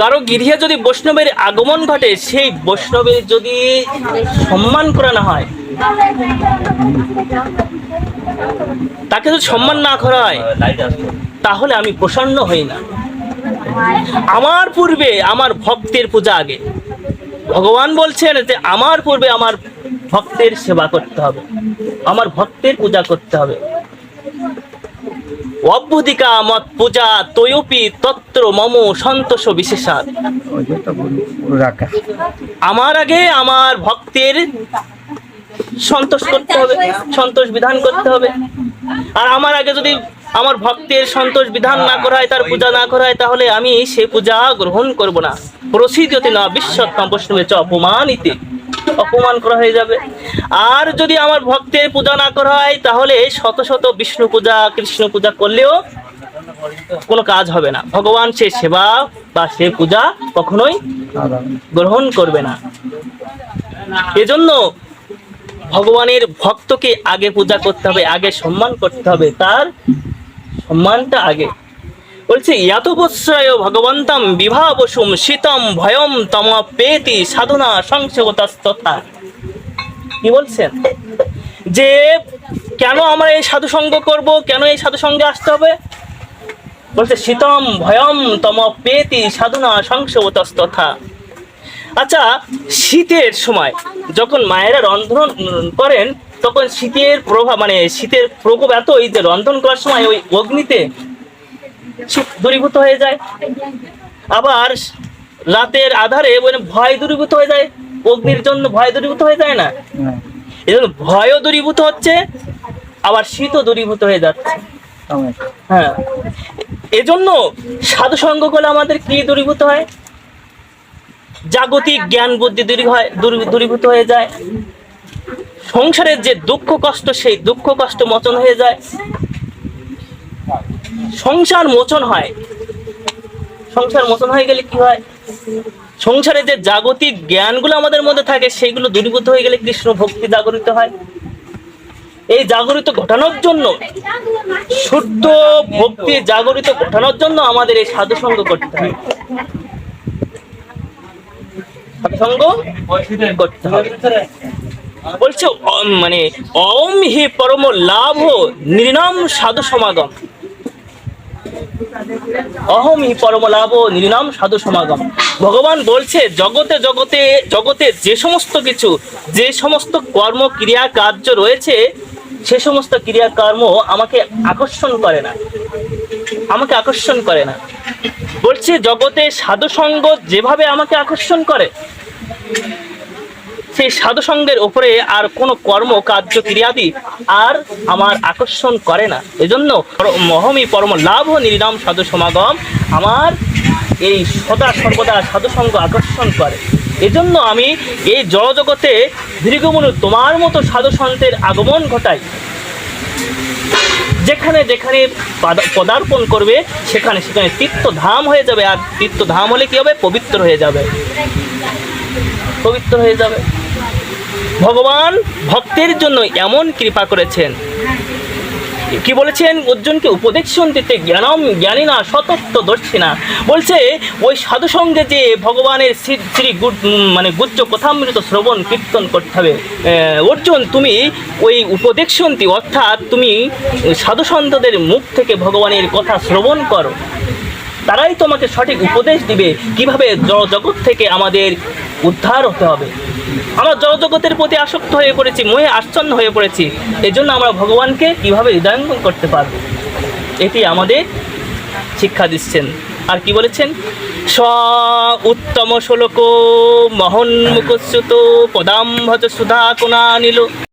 কারও গৃহে যদি বৈষ্ণবের আগমন ঘটে, সেই বৈষ্ণবের যদি সম্মান করা না হয়, তাকে যদি সম্মান না করা হয়, তাহলে আমি প্রসন্ন হই না। আমার পূর্বে আমার ভক্তের পূজা আগে। ভগবান বলছেন যে, আমার পূর্বে আমার ভক্তের সেবা করতে হবে। আমার ভক্তের পূজা করতে হবে। অভ্যুদিকা মত পূজা তয়পি তত্র মম সন্তোষ বিশেষাত আমার আগে আমার ভক্তের সন্তোষ করতে হবে, সন্তোষ বিধান করতে হবে। আর আমার আগে যদি আমার ভক্তের সন্তোষ বিধান না করা হয়, তার পূজা না করা হয়, তাহলে আমি সে পূজা গ্রহণ করব না। প্রসিদ্ধতি না, বিশ্বত্তম বৈষ্ণবে চ অপমানিতে। অপমান করা হয়ে যাবে। আর যদি আমার ভক্তের পূজা না করা হয়, তাহলে শত শত বিষ্ণু পূজা, কৃষ্ণ পূজা করলেও কোনো কাজ হবে না। ভগবান সে সেবা বা সে পূজা কখনোই গ্রহণ করবে না। এজন্য ভগবানের ভক্তকে আগে পূজা করতে হবে, আগে সম্মান করতে হবে। তার সম্মানটা আগে। বলছে ভগবন্তাম বিবাহ বসুম শীতম ভয়ম তম পেতি সাধনা সংসগতস্তথা কি বলছেন? যে কেন আমরা এই সাধু সঙ্গ করব? কেন এই সাধু সঙ্গে আসতে হবে? বলছে, শীতম ভয়ম তম পেতি সাধনা সংসগতস্তথা আচ্ছা শীতের সময় যখন মায়েরা রন্ধন করেন, তখন শীতের প্রভাব মানে শীতের প্রকোপ এতই যে রন্ধন করার সময় ওই অগ্নিতে দূরীভূত হয়ে যায়। আবার রাতের আধারে ভয় দূরীভূত হয়ে যায়, অগ্নির জন্য ভয় দূরীভূত হয়ে যায় না? এই জন্য ভয়ও দূরীভূত হচ্ছে, আবার শীতও দূরীভূত হয়ে যাচ্ছে। হ্যাঁ। এজন্য সাধু সঙ্গ করলে আমাদের কি দূরীভূত হয়? জাগতিক জ্ঞান বুদ্ধি দূরী হয়, দূর- দূরীভূত হয়ে যায়। সংসারের যে দুঃখ কষ্ট, সেই দুঃখ কষ্ট মোচন হয়ে যায়। সংসার মোচন হয়। সংসার মোচন হয়ে গেলে কি হয়? সংসারে যে জাগতিক জ্ঞানগুলো আমাদের মধ্যে থাকে, সেগুলো দূরীভূত হয়ে গেলে কৃষ্ণ ভক্তি জাগরিত হয়। এই জাগরিত ঘটানোর জন্য, শুদ্ধ ভক্তি জাগরিত ঘটানোর জন্য আমাদের এই সাধু সঙ্গ করতে হয়। সাধুসঙ্গ করতে হবে। বলছে মানে অম হি পরম লাভ, নির্নাম সাধু সমাগম। অহম হি পরম লাভ নির্নাম সাধু সমাগম। ভগবান বলছে, জগতে জগতে জগতে যে সমস্ত কিছু, যে সমস্ত কর্ম ক্রিয়া কার্য রয়েছে, সে সমস্ত ক্রিয়া কর্ম আমাকে আকর্ষণ করে না। আমাকে আকর্ষণ করে না। বলছে, জগতে সাধু সঙ্গ যেভাবে আমাকে আকর্ষণ করে সেই সাধু সঙ্গের উপরে আর কোনো কর্ম, কার্য, ক্রিয়াদি আর আমার আকর্ষণ করে না। এজন্য মহমী পরম লাভ নিরাম সাধু সমাগম আমার এই সদা সর্বদা সাধু সঙ্গ আকর্ষণ করে। এজন্য আমি এই জড়জগতে দীর্ঘমনু তোমার মতো সাধু সন্তের আগমন ঘটাই। যেখানে যেখানে পদার্পণ করবে, সেখানে সেখানে তীর্থধাম হয়ে যাবে। আর তীর্থধাম হলে কি হবে? পবিত্র হয়ে যাবে। পবিত্র হয়ে যাবে। ভগবান ভক্তের জন্য এমন কৃপা করেছেন। কি বলেছেন? অর্জুনকে উপদেশন দিতে জ্ঞানম জ্ঞানী না সতত্ব দর্শিনা। বলছে, ওই সাধু সঙ্গে যে ভগবানের শ্রী শ্রী মানে গুজ্জ কথামৃত শ্রবণ কীর্তন করতে হবে অর্জুন, তুমি ওই উপদেশন্তি অর্থাৎ তুমি সাধু সন্তদের মুখ থেকে ভগবানের কথা শ্রবণ করো। তারাই তোমাকে সঠিক উপদেশ দিবে। কীভাবে জগৎ থেকে আমাদের উদ্ধার হতে হবে। আমরা জড় জগতের প্রতি আসক্ত হয়ে পড়েছি, মোহে আচ্ছন্ন হয়ে পড়েছি। এই জন্য আমরা ভগবানকে কীভাবে হৃদয়ঙ্গম করতে পারব? এটি আমাদের শিক্ষা দিচ্ছেন। আর কি বলেছেন? স উত্তম শ্লোক মহন্মুখচ্যুত পদাম পদাম্ভজ সুধা কোনা নিল